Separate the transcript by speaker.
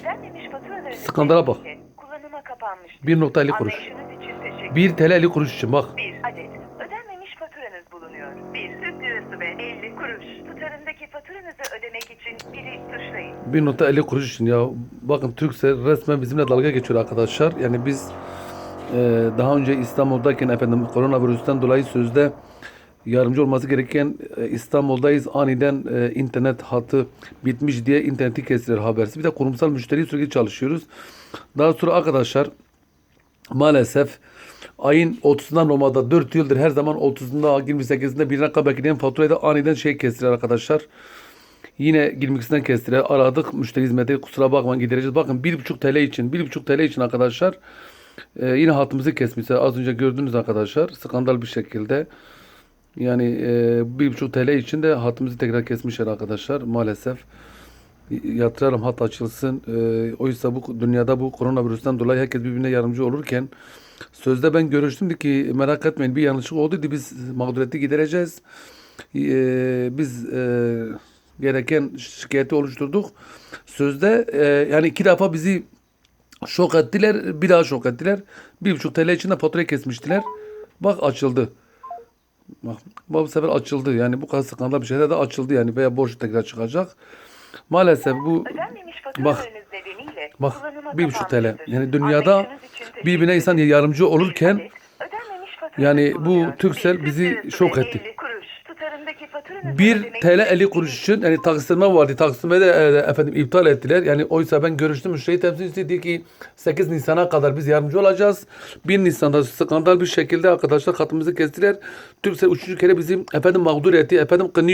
Speaker 1: Ödenmemiş
Speaker 2: Skandala bak.
Speaker 1: Kullanıma kapanmıştır.
Speaker 2: 1.50 kuruş.
Speaker 1: Anlayışınız için teşekkür
Speaker 2: 1 TL 50 kuruş için bak.
Speaker 1: Bir adet ödenmemiş faturanız bulunuyor. Bir süt lirası ve 50 kuruş. Tutarındaki faturanızı ödemek için biri tuşlayın.
Speaker 2: 1.50 kuruş için ya bakın Türkcell resmen bizimle dalga geçiyor arkadaşlar. Yani biz e, daha önce İstanbul'dayken efendim koronavirüsten dolayı sözde yardımcı olması gereken e, İstanbul'dayız. Aniden e, internet hattı bitmiş diye interneti kestiler habersi. Bir de kurumsal müşteri sürekli çalışıyoruz. Daha sonra arkadaşlar maalesef ayın 30'undan normalde 4 yıldır her zaman 30'unda 28'inde birine kadar bekleyen faturayı da aniden şey kestiler arkadaşlar. Yine 22'sinden kestiler. Aradık müşteri hizmeti kusura bakmayın gidereceğiz. Bakın 1,5 TL için 1,5 TL için arkadaşlar e, yine hattımızı kesmişler. Az önce gördünüz arkadaşlar. Skandal bir şekilde. Yani e, 1,5 TL için de hattımızı tekrar kesmişler arkadaşlar maalesef. Yatıralım hat açılsın. E, oysa bu dünyada bu koronavirüsten dolayı herkes birbirine yardımcı olurken sözde ben görüştüm ki merak etmeyin bir yanlışlık oldu dedi biz mağduriyeti gidereceğiz. E, biz e, gereken şikayeti oluşturduk. Sözde e, yani iki defa bizi şok ettiler. Bir daha şok ettiler. Bir buçuk TL içinde faturayı kesmiştiler. Bak açıldı. Bak bu sefer açıldı. Yani bu kadar skandal bir şeyler de açıldı yani veya borç tekrar çıkacak. Maalesef bu Bak. bak bir buçuk TL. Yani dünyada birbirine insan yardımcı olurken yani bu
Speaker 1: süt
Speaker 2: bizi şok etti.
Speaker 1: 50 kuruş. Tutarındaki faturanızı
Speaker 2: 1
Speaker 1: ödemek
Speaker 2: TL
Speaker 1: için
Speaker 2: 50 kuruş için yani taksitme vardı. Taksitme de e, efendim iptal ettiler. Yani oysa ben görüştüm müşteri temsilcisi dedi ki 8 Nisan'a kadar biz yardımcı olacağız. 1 Nisan'da skandal bir şekilde arkadaşlar katımızı kestiler. Türkcell üçüncü kere bizim efendim mağdur etti. Efendim kınıyor.